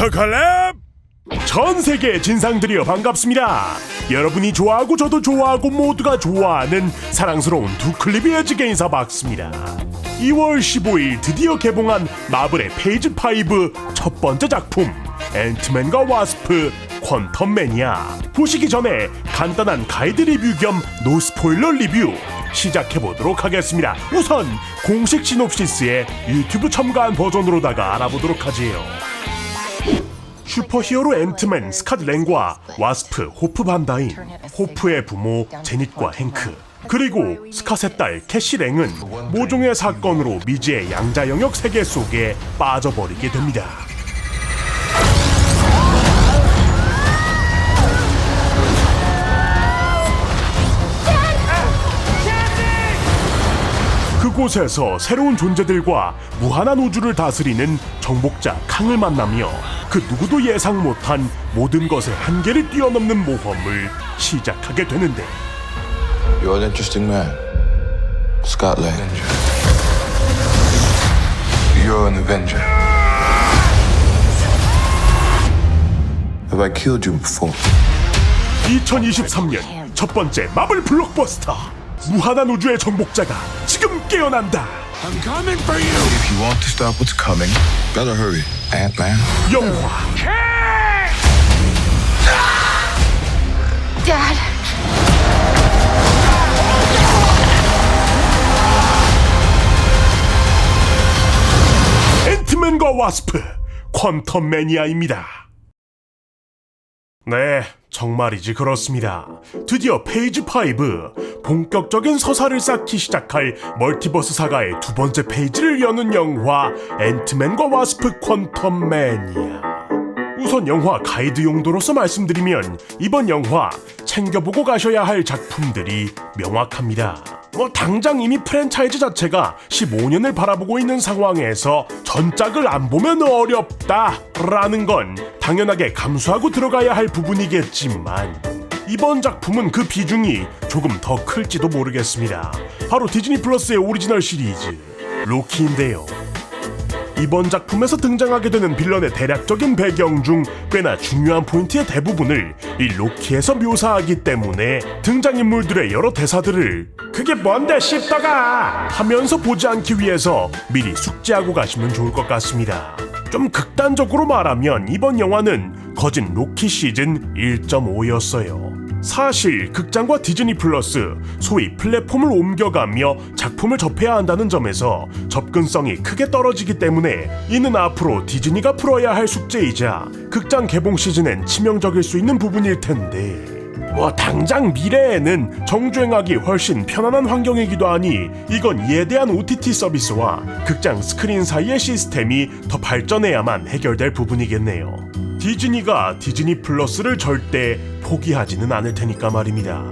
더 컬랩 전 세계 진상들이여 반갑습니다. 여러분이 좋아하고 저도 좋아하고 모두가 좋아하는 사랑스러운 두 클립의 에즈게 인사 박스입니다. 2월 15일 드디어 개봉한 마블의 페이지 5첫 번째 작품 앤트맨과 와스프 퀀텀 매니아 보시기 전에 간단한 가이드 리뷰 겸 노스포일러 리뷰 시작해보도록 하겠습니다. 우선 공식 시놉시스의 유튜브 첨가한 버전으로다가 알아보도록 하지요. 슈퍼히어로 앤트맨 스캇 랭과 와스프 호프 반다인 호프의 부모 제닛과 행크 그리고 스캇의 딸 캐시 랭은 모종의 사건으로 미지의 양자 영역 세계 속에 빠져버리게 됩니다. 그곳에서 새로운 존재들과 무한한 우주를 다스리는 정복자 캉을 만나며 그 누구도 예상 못한 모든 것의 한계를 뛰어넘는 모험을 시작하게 되는데 You're an interesting man. Scott Lang. You're an Avenger. Have I killed you before? 2023년 첫 번째 마블 블록버스터 무한한 우주의 정복자가 지금 깨어난다 I'm coming for you! If you want to stop what's coming, better hurry. Ant-Man. 영화 Dad. 앤트맨과 와스프 퀀텀 매니아입니다. 네, 정말이지 그렇습니다. 드디어 페이지 5 본격적인 서사를 쌓기 시작할 멀티버스 사가의 두 번째 페이지를 여는 영화 앤트맨과 와스프 퀀텀 매니아. 우선 영화 가이드 용도로서 말씀드리면 이번 영화 챙겨보고 가셔야 할 작품들이 명확합니다. 뭐 당장 이미 프랜차이즈 자체가 15년을 바라보고 있는 상황에서 전작을 안 보면 어렵다라는 건 당연하게 감수하고 들어가야 할 부분이겠지만 이번 작품은 그 비중이 조금 더 클지도 모르겠습니다. 바로 디즈니 플러스의 오리지널 시리즈 로키인데요. 이번 작품에서 등장하게 되는 빌런의 대략적인 배경 중 꽤나 중요한 포인트의 대부분을 이 로키에서 묘사하기 때문에 등장인물들의 여러 대사들을 그게 뭔데 씹다가 하면서 보지 않기 위해서 미리 숙지하고 가시면 좋을 것 같습니다. 좀 극단적으로 말하면 이번 영화는 거진 로키 시즌 1.5였어요. 사실 극장과 디즈니 플러스 소위 플랫폼을 옮겨가며 작품을 접해야 한다는 점에서 접근성이 크게 떨어지기 때문에 이는 앞으로 디즈니가 풀어야 할 숙제이자 극장 개봉 시즌엔 치명적일 수 있는 부분일 텐데 뭐 당장 미래에는 정주행하기 훨씬 편안한 환경이기도 하니 이건 이에 대한 OTT 서비스와 극장 스크린 사이의 시스템이 더 발전해야만 해결될 부분이겠네요. 디즈니가 디즈니 플러스를 절대 포기하지는 않을 테니까 말입니다.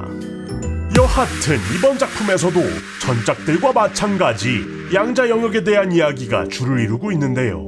여하튼 이번 작품에서도 전작들과 마찬가지 양자 영역에 대한 이야기가 줄을 이루고 있는데요.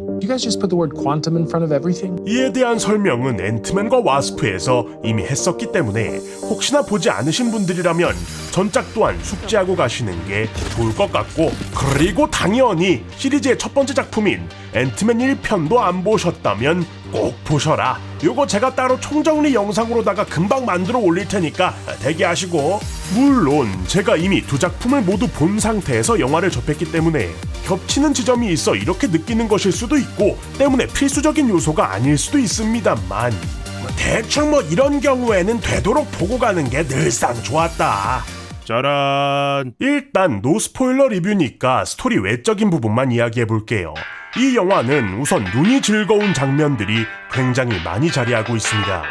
이에 대한 설명은 앤트맨과 와스프에서 이미 했었기 때문에 혹시나 보지 않으신 분들이라면 전작 또한 숙지하고 가시는 게 좋을 것 같고 그리고 당연히 시리즈의 첫 번째 작품인 앤트맨 1편도 안 보셨다면 꼭 보셔라 요거 제가 따로 총정리 영상으로다가 금방 만들어 올릴 테니까 대기하시고 물론 제가 이미 두 작품을 모두 본 상태에서 영화를 접했기 때문에 겹치는 지점이 있어 이렇게 느끼는 것일 수도 있고 때문에 필수적인 요소가 아닐 수도 있습니다만 뭐 대충 뭐 이런 경우에는 되도록 보고 가는 게 늘상 좋았다. 짜란. 일단 노스포일러 리뷰니까 스토리 외적인 부분만 이야기해 볼게요. 이 영화는 우선 눈이 즐거운 장면들이 굉장히 많이 자리하고 있습니다.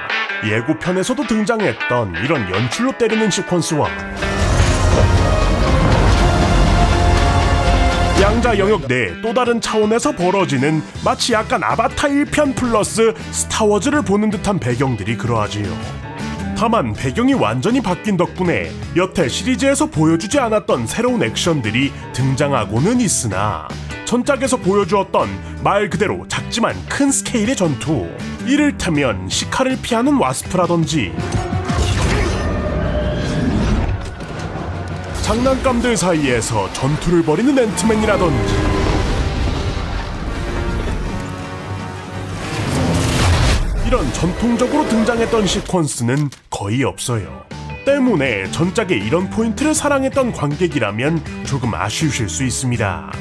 예고편에서도 등장했던 이런 연출로 때리는 시퀀스와 양자 영역 내 또 다른 차원에서 벌어지는 마치 약간 아바타 1편 플러스 스타워즈를 보는 듯한 배경들이 그러하지요. 다만 배경이 완전히 바뀐 덕분에 여태 시리즈에서 보여주지 않았던 새로운 액션들이 등장하고는 있으나 전작에서 보여주었던 말 그대로 작지만 큰 스케일의 전투 이를테면 시카를 피하는 와스프라든지 장난감들 사이에서 전투를 벌이는 앤트맨이라든지 이런 전통적으로 등장했던 시퀀스는 거의 없어요. 때문에 전작의 이런 포인트를 사랑했던 관객이라면 조금 아쉬우실 수 있습니다.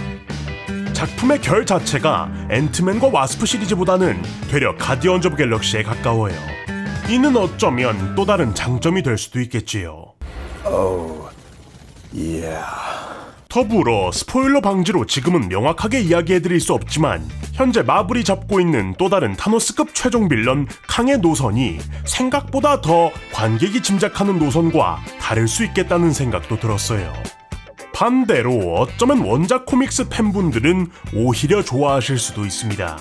작품의 결 자체가 앤트맨과 와스프 시리즈보다는 되려 가디언즈 오브 갤럭시에 가까워요. 이는 어쩌면 또 다른 장점이 될 수도 있겠지요. 더불어 스포일러 방지로 지금은 명확하게 이야기해드릴 수 없지만 현재 마블이 잡고 있는 또 다른 타노스급 최종 빌런 캉의 노선이 생각보다 더 관객이 짐작하는 노선과 다를 수 있겠다는 생각도 들었어요. 반대로 어쩌면 원작 코믹스 팬분들은 오히려 좋아하실 수도 있습니다.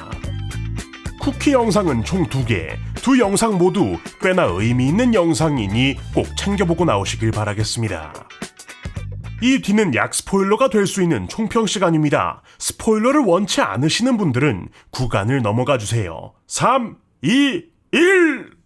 쿠키 영상은 총 두개두 영상 모두 꽤나 의미 있는 영상이니 꼭 챙겨보고 나오시길 바라겠습니다. 이 뒤는 약 스포일러가 될 수 있는 총평 시간입니다. 스포일러를 원치 않으시는 분들은 구간을 넘어가 주세요. 3, 2, 1!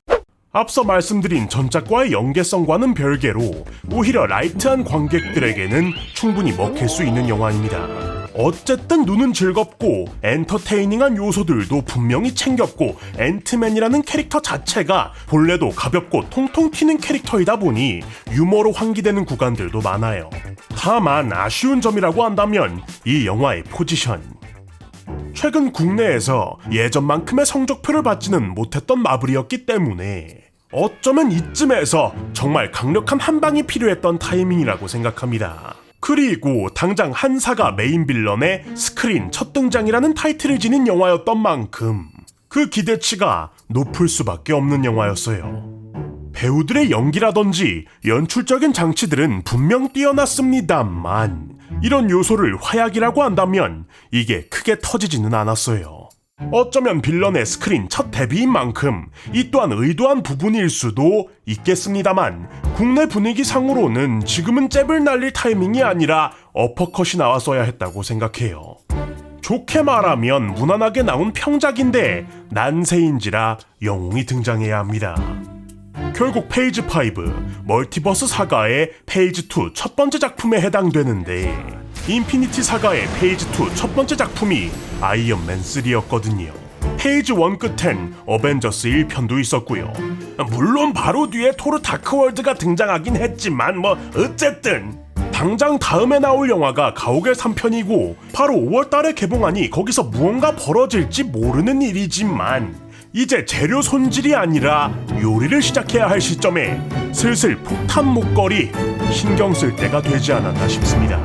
앞서 말씀드린 전작과의 연계성과는 별개로 오히려 라이트한 관객들에게는 충분히 먹힐 수 있는 영화입니다. 어쨌든 눈은 즐겁고 엔터테이닝한 요소들도 분명히 챙겼고 앤트맨이라는 캐릭터 자체가 본래도 가볍고 통통 튀는 캐릭터이다 보니 유머로 환기되는 구간들도 많아요. 다만 아쉬운 점이라고 한다면 이 영화의 포지션. 최근 국내에서 예전만큼의 성적표를 받지는 못했던 마블이었기 때문에 어쩌면 이쯤에서 정말 강력한 한 방이 필요했던 타이밍이라고 생각합니다. 그리고 당장 한사가 메인 빌런의 스크린 첫 등장이라는 타이틀을 지닌 영화였던 만큼 그 기대치가 높을 수밖에 없는 영화였어요. 배우들의 연기라든지 연출적인 장치들은 분명 뛰어났습니다만 이런 요소를 화약이라고 한다면 이게 크게 터지지는 않았어요. 어쩌면 빌런의 스크린 첫 데뷔인 만큼 이 또한 의도한 부분일 수도 있겠습니다만 국내 분위기 상으로는 지금은 잽을 날릴 타이밍이 아니라 어퍼컷이 나왔어야 했다고 생각해요. 좋게 말하면 무난하게 나온 평작인데 난세인지라 영웅이 등장해야 합니다. 결국 페이지 5 멀티버스 사가의 페이지 2 첫 번째 작품에 해당되는데 인피니티 사가의 페이지 2 첫 번째 작품이 아이언맨 3였거든요. 페이지 1 끝엔 어벤져스 1편도 있었고요. 물론 바로 뒤에 토르 다크월드가 등장하긴 했지만 뭐 어쨌든 당장 다음에 나올 영화가 가오갤 3편이고 바로 5월달에 개봉하니 거기서 무언가 벌어질지 모르는 일이지만 이제 재료 손질이 아니라 요리를 시작해야 할 시점에 슬슬 폭탄 목걸이 신경 쓸 때가 되지 않았나 싶습니다.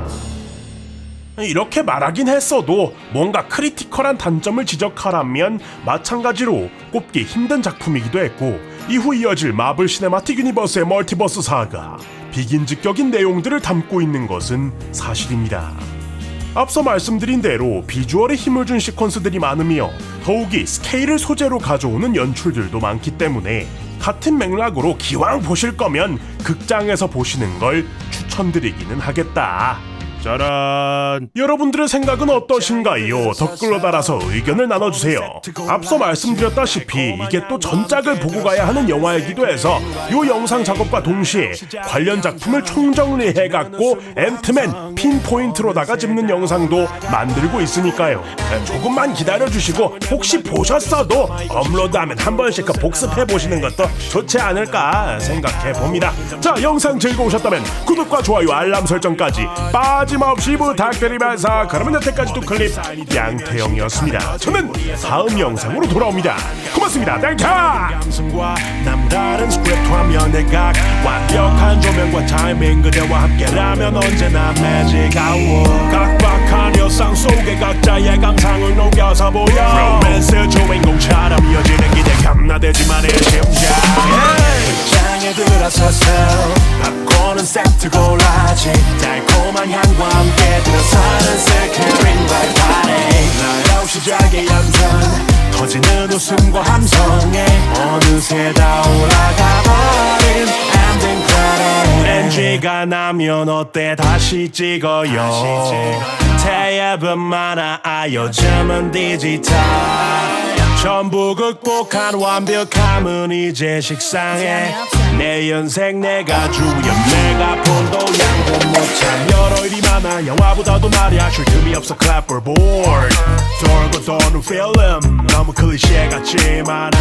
이렇게 말하긴 했어도 뭔가 크리티컬한 단점을 지적하라면 마찬가지로 꼽기 힘든 작품이기도 했고 이후 이어질 마블 시네마틱 유니버스의 멀티버스 사가 비긴즉격인 내용들을 담고 있는 것은 사실입니다. 앞서 말씀드린 대로 비주얼에 힘을 준 시퀀스들이 많으며 더욱이 스케일을 소재로 가져오는 연출들도 많기 때문에 같은 맥락으로 기왕 보실 거면 극장에서 보시는 걸 추천드리기는 하겠다. 짜란. 여러분들의 생각은 어떠신가요? 댓글로 달아서 의견을 나눠주세요. 앞서 말씀드렸다시피 이게 또 전작을 보고 가야 하는 영화이기도 해서 이 영상 작업과 동시에 관련 작품을 총정리해갖고 앤트맨 핀포인트로다가 짚는 영상도 만들고 있으니까요. 조금만 기다려주시고 혹시 보셨어도 업로드하면 한 번씩 그 복습해보시는 것도 좋지 않을까 생각해 봅니다. 자, 영상 즐거우셨다면 구독과 좋아요, 알람 설정까지 빠 짐없이 부탁드리면서 그러면 여태까지도 클립 양태영이었습니다. 저는 다음 영상으로 돌아옵니다. 고맙습니다. 땡큐! 감성과 남다른 스크립트 화면의 각 완벽한 조명과 타이밍 그대와 함께라면 언제나 매직 아워 각박한 일상 속에 각자의 감상을 녹여서 보여 로맨스 주인공처럼 이어지는 기대감 나대지만의 심장 장에 들어서서 바꿔는 세트 골라지. 달콤한 향과 함께 들어서는 스크린 바이 바리 나의 시작의 연전. 터지는 웃음과 함성에 어느새 다 올라가 버린 엔딩 크레딧 NG가 나면 어때? 다시 찍어요. 태엽은 많아 아 요즘은 디지털 전부 극복한 완벽함은 이제 식상해. 내 연생 내가 주연 내가 폰도 양보 못한 여러 일이 많아 영화보다도 말이야 쉴 틈이 없어 clapperboard. 돌고 도는 필름 너무 클리셰 같지만은